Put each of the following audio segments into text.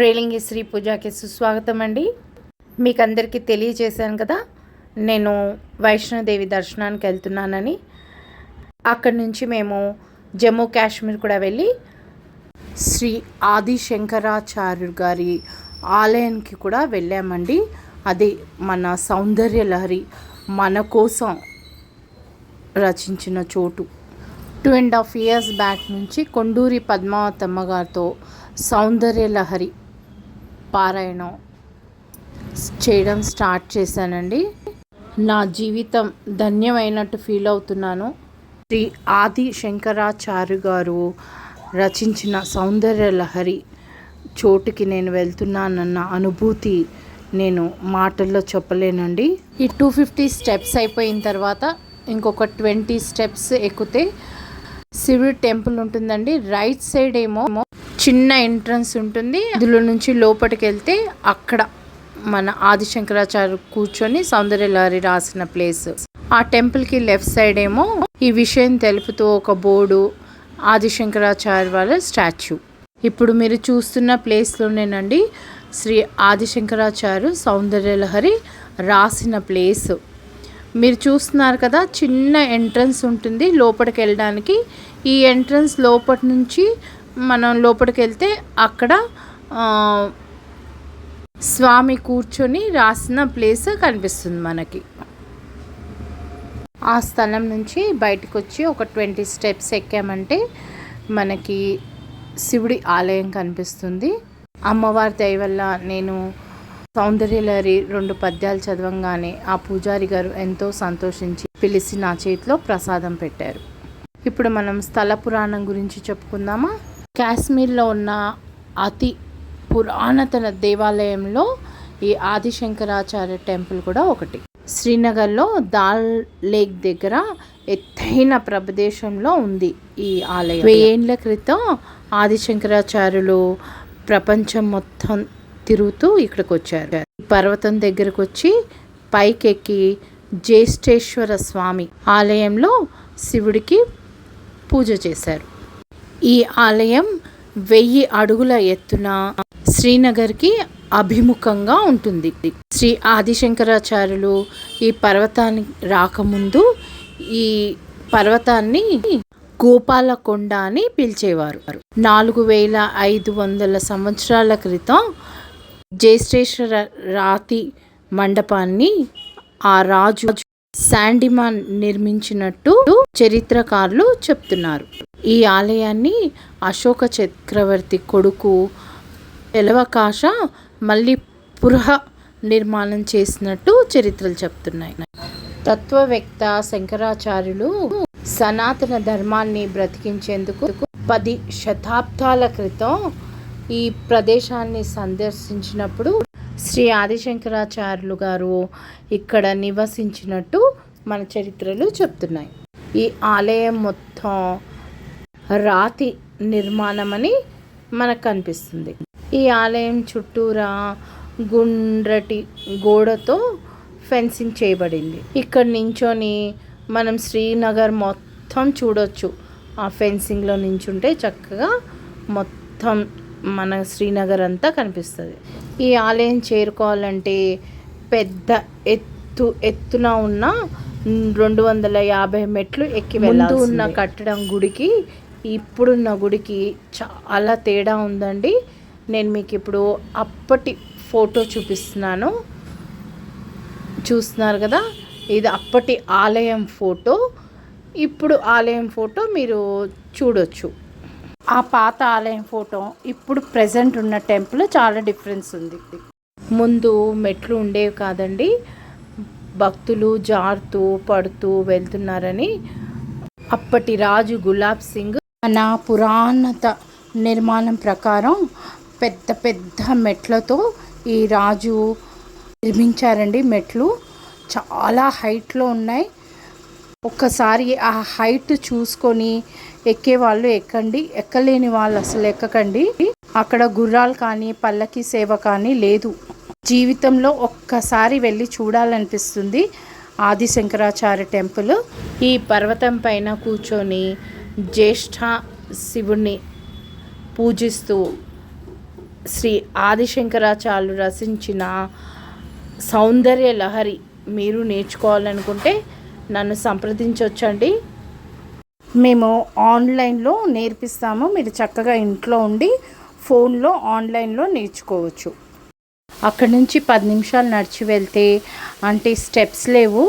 రేలింగి శ్రీ పూజకి సుస్వాగతం అండి మీకు అందరికీ తెలియజేశాను కదా నేను వైష్ణోదేవి దర్శనానికి వెళ్తున్నానని. అక్కడి నుంచి మేము జమ్మూ కాశ్మీర్ కూడా వెళ్ళి శ్రీ ఆది శంకరాచార్యుడు గారి ఆలయానికి కూడా వెళ్ళామండి. అది మన సౌందర్య లహరి మన కోసం రచించిన చోటు. Two and half years back నుంచి కొండూరి పద్మావతమ్మ గారితో సౌందర్య లహరి పారాయణం చేయడం స్టార్ట్ చేశానండి. నా జీవితం ధన్యమైనట్టు ఫీల్ అవుతున్నాను. శ్రీ ఆది శంకరాచార్య గారు రచించిన సౌందర్య లహరి చోటుకి నేను వెళ్తున్నానన్న అనుభూతి నేను మాటల్లో చెప్పలేనండి. ఈ టూ ఫిఫ్టీ స్టెప్స్ అయిపోయిన తర్వాత ఇంకొక ట్వంటీ స్టెప్స్ ఎక్కితే శివుడి టెంపుల్ ఉంటుందండి. రైట్ సైడ్ ఏమో చిన్న ఎంట్రన్స్ ఉంటుంది. అందులో నుంచి లోపలికి వెళ్తే అక్కడ మన ఆదిశంకరాచార్య కూర్చొని సౌందర్యలహరి రాసిన ప్లేస్. ఆ టెంపుల్కి లెఫ్ట్ సైడ్ ఏమో ఈ విషయం తెలుపుతూ ఒక బోర్డు ఆదిశంకరాచార్య వాళ్ళ స్టాచ్యూ. ఇప్పుడు మీరు చూస్తున్న ప్లేస్లోనేనండి శ్రీ ఆదిశంకరాచార్య సౌందర్య లహరి రాసిన ప్లేస్. మీరు చూస్తున్నారు కదా చిన్న ఎంట్రన్స్ ఉంటుంది లోపలికి వెళ్ళడానికి. ఈ ఎంట్రన్స్ లోపటి నుంచి మనం లోపలికి వెళ్తే అక్కడ స్వామి కూర్చొని రాసిన ప్లేస్ కనిపిస్తుంది మనకి. ఆ స్థలం నుంచి బయటకు వచ్చి ఒక ట్వంటీ స్టెప్స్ ఎక్కామంటే మనకి శివుడి ఆలయం కనిపిస్తుంది. అమ్మవారి దయ వల్ల నేను సౌందర్యలరి రెండు పద్యాలు చదవంగానే ఆ పూజారి గారు ఎంతో సంతోషించి పిలిచి నా చేతిలో ప్రసాదం పెట్టారు. ఇప్పుడు మనం స్థల పురాణం గురించి చెప్పుకుందామా? కాశ్మీర్లో ఉన్న అతి పురాణతన దేవాలయంలో ఈ ఆదిశంకరాచార్య టెంపుల్ కూడా ఒకటి. శ్రీనగర్లో దాల్ లేక్ దగ్గర ఎత్తైన ప్రదేశంలో ఉంది ఈ ఆలయం. వెయ్యేండ్ల క్రితం ఆదిశంకరాచార్యులు ప్రపంచం మొత్తం తిరుగుతూ ఇక్కడికి వచ్చారు. ఈ పర్వతం దగ్గరకు వచ్చి పైకెక్కి జ్యేష్ఠేశ్వర స్వామి ఆలయంలో శివుడికి పూజ చేశారు. ఈ ఆలయం వెయ్యి అడుగుల ఎత్తున శ్రీనగర్కి అభిముఖంగా ఉంటుంది. శ్రీ ఆదిశంకరాచార్యులు ఈ పర్వతానికి రాకముందు ఈ పర్వతాన్ని గోపాలకొండ అని పిలిచేవారు. నాలుగు వేల ఐదు వందల సంవత్సరాల క్రితం జ్యేష్ఠేశ్వర రాతి మండపాన్ని ఆ రాజు శాండిమాన్ నిర్మించినట్టు చరిత్రకారులు చెప్తున్నారు. ఈ ఆలయాన్ని అశోక చక్రవర్తి కొడుకు ఎలవకాశ మళ్ళీ పురహ నిర్మాణం చేసినట్టు చరిత్రలు చెప్తున్నాయి. తత్వవేత్త శంకరాచార్యులు సనాతన ధర్మాన్ని బ్రతికించేందుకు పది శతాబ్దాల క్రితం ఈ ప్రదేశాన్ని సందర్శించినప్పుడు శ్రీ ఆదిశంకరాచార్యులు గారు ఇక్కడ నివసించినట్టు మన చరిత్రలు చెప్తున్నాయి. ఈ ఆలయం మొత్తం రాతి నిర్మాణమని మనకు కనిపిస్తుంది ఈ ఆలయం చుట్టూరా గుండ్రటి గోడతో ఫెన్సింగ్ చేయబడింది. ఇక్కడ నించొని మనం శ్రీనగర్ మొత్తం చూడొచ్చు. ఆ ఫెన్సింగ్లో నించుంటే చక్కగా మొత్తం మన శ్రీనగర్ అంతా కనిపిస్తుంది. ఈ ఆలయం చేరుకోవాలంటే పెద్ద ఎత్తు ఎత్తున ఉన్న రెండు వందల యాభై మెట్లు ఎక్కి ముందు ఉన్న కట్టడం గుడికి ఇప్పుడున్న గుడికి చాలా తేడా ఉందండి. నేను మీకు ఇప్పుడు అప్పటి ఫోటో చూపిస్తున్నాను. చూస్తున్నారు కదా? ఇది అప్పటి ఆలయం ఫోటో. ఇప్పుడు ఆలయం ఫోటో మీరు చూడొచ్చు. ఆ పాత ఆలయం ఫోటో ఇప్పుడు ప్రజెంట్ ఉన్న టెంపుల్ చాలా డిఫరెన్స్ ఉంది. ముందు మెట్లు ఉండేవి కాదండి. భక్తులు జారుతూ పడుతూ వెళ్తున్నారని. అప్పటి రాజు గులాబ్ సింగ్ మన పురాణత నిర్మాణం ప్రకారం పెద్ద పెద్ద మెట్లతో ఈ రాజు నిర్మించారండి మెట్లు. చాలా హైట్లో ఉన్నాయి. ఒక్కసారి ఆ హైట్ చూసుకొని ఎక్కే వాళ్ళు ఎక్కండి. ఎక్కలేని వాళ్ళు అసలు ఎక్కకండి. అక్కడ గుర్రాలు కానీ పల్లకి సేవ కానీ లేదు. జీవితంలో ఒక్కసారి వెళ్ళి చూడాలనిపిస్తుంది ఆది శంకరాచార్య టెంపుల్. ఈ పర్వతం పైన కూర్చొని జ్యేష్ఠ శివుణ్ణి పూజిస్తూ శ్రీ ఆదిశంకరాచార్యులు రచించిన సౌందర్య లహరి మీరు నేర్చుకోవాలనుకుంటే నన్ను సంప్రదించవచ్చండి మేము ఆన్లైన్లో నేర్పిస్తాము. మీరు చక్కగా ఇంట్లో ఉండి ఫోన్లో ఆన్లైన్లో నేర్చుకోవచ్చు. అక్కడి నుంచి పది నిమిషాలు నడిచి వెళ్తే అంటే స్టెప్స్ లేవు.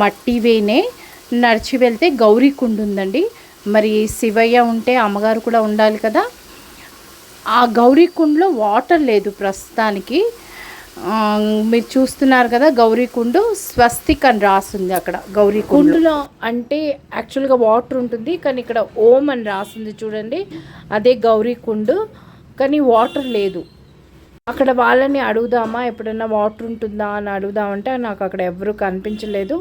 మట్టి వేనే నడిచి వెళ్తే గౌరీకుండ ఉందండి. మరి శివయ్య ఉంటే అమ్మగారు కూడా ఉండాలి కదా. ఆ గౌరీకుండలో వాటర్ లేదు ప్రస్తుతానికి. మీరు చూస్తున్నారు కదా గౌరీకుండు స్వస్తిక్ అని రాసింది అక్కడ గౌరీకుండులో అంటే యాక్చువల్గా వాటర్ ఉంటుంది కానీ ఇక్కడ ఓం అని రాసింది చూడండి అదే గౌరీకుండు కానీ వాటర్ లేదు. అక్కడ వాళ్ళని అడుగుదామా ఎప్పుడన్నా వాటర్ ఉంటుందా అని అడుగుదామంటే నాకు అక్కడ ఎవరు కనిపించలేదు.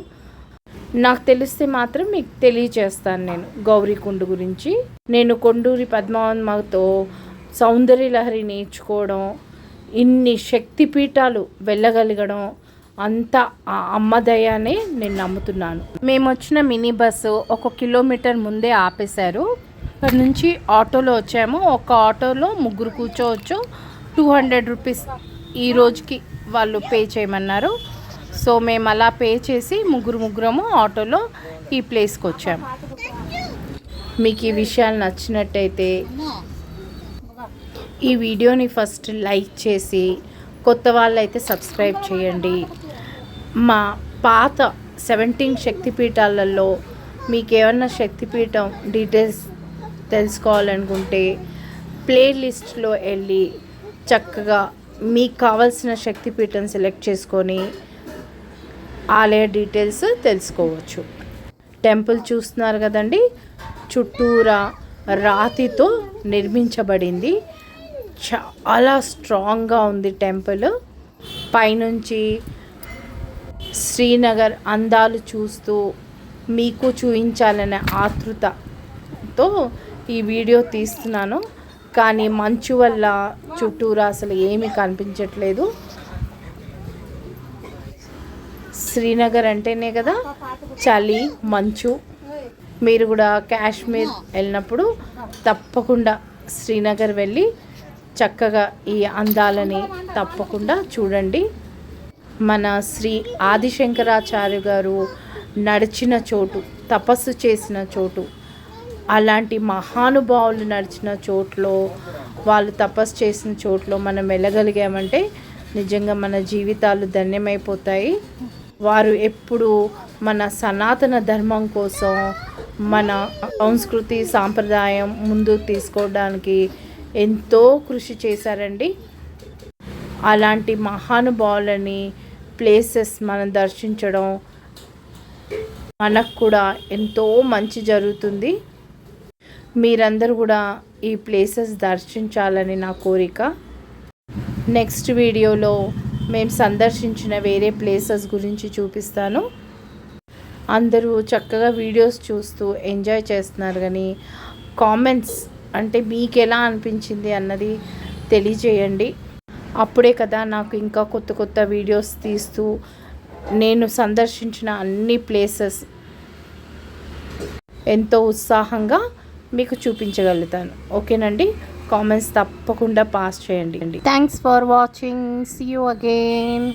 నాకు తెలిస్తే మాత్రం మీకు తెలియచేస్తాను నేను గౌరీకుండు గురించి. నేను కొండూరి పద్మావతితో సౌందర్య లహరి నేర్చుకోవడం ఇన్ని శక్తిపీఠాలు వెళ్ళగలగడం అంతా ఆ అమ్మ దయానే నేను నమ్ముతున్నాను. మేము వచ్చిన మినీ బస్సు ఒక కిలోమీటర్ ముందే ఆపేశారు. ఇక్కడ నుంచి ఆటోలో వచ్చాము. ఒక ఆటోలో ముగ్గురు కూర్చోవచ్చు. టూ హండ్రెడ్ రూపీస్ ఈ రోజుకి వాళ్ళు పే చేయమన్నారు. సో మేము అలా పే చేసి ముగ్గురు ముగ్గురము ఆటోలో ఈ ప్లేస్కి వచ్చాము. మీకు ఈ విషయాలు నచ్చినట్టయితే ఈ వీడియోని ఫస్ట్ లైక్ చేసి కొత్త వాళ్ళైతే సబ్స్క్రైబ్ చేయండి. మా పాత సెవెంటీన్ శక్తిపీఠాలలో మీకు ఏమన్నా శక్తిపీఠం డీటెయిల్స్ తెలుసుకోవాలనుకుంటే ప్లేలిస్ట్లో వెళ్ళి చక్కగా మీకు కావాల్సిన శక్తిపీఠం సెలెక్ట్ చేసుకొని ఆలయ డీటెయిల్స్ తెలుసుకోవచ్చు. టెంపుల్ చూస్తున్నారు కదండి చుట్టూరా రాతితో నిర్మించబడింది. చాలా స్ట్రాంగ్గా ఉంది టెంపుల్. పైనుంచి శ్రీనగర్ అందాలు చూస్తూ మీకు చూపించాలనే ఆతృతతో ఈ వీడియో తీస్తున్నాను. కానీ మంచు వల్ల చుట్టూరా అసలు ఏమీ కనిపించట్లేదు. శ్రీనగర్ అంటేనే కదా చలి మంచు. మీరు కూడా కాశ్మీర్ వెళ్ళినప్పుడు తప్పకుండా శ్రీనగర్ వెళ్ళి చక్కగా ఈ అందాలని తప్పకుండా చూడండి. మన శ్రీ ఆదిశంకరాచార్య గారు నడిచిన చోటు తపస్సు చేసిన చోటు అలాంటి మహానుభావులు నడిచిన చోట్లో వాళ్ళు తపస్సు చేసిన చోట్లో మనం వెళ్ళగలిగామంటే నిజంగా మన జీవితాలు ధన్యమైపోతాయి. వారు ఎప్పుడు మన సనాతన ధర్మం కోసం మన సంస్కృతి సాంప్రదాయం ముందు తీసుకోవడానికి ఎంతో కృషి చేశారండి. అలాంటి మహానుభావులని ప్లేసెస్ మనం దర్శించడం మనకు కూడా ఎంతో మంచి జరుగుతుంది. మీరందరూ కూడా ఈ ప్లేసెస్ దర్శించాలని నా కోరిక. నెక్స్ట్ వీడియోలో మేము సందర్శించిన వేరే ప్లేసెస్ గురించి చూపిస్తాను. అందరూ చక్కగా వీడియోస్ చూస్తూ ఎంజాయ్ చేస్తున్నారు కానీ కామెంట్స్ అంటే మీకు ఎలా అనిపించింది అన్నది తెలియజేయండి. అప్పుడే కదా నాకు ఇంకా కొత్త కొత్త వీడియోస్ తీస్తూ నేను సందర్శించిన అన్ని ప్లేసెస్ ఎంతో ఉత్సాహంగా మీకు చూపించగలుగుతాను. ఓకేనండి? కామెంట్స్ తప్పకుండా పాస్ చేయండి. Thanks for watching see you again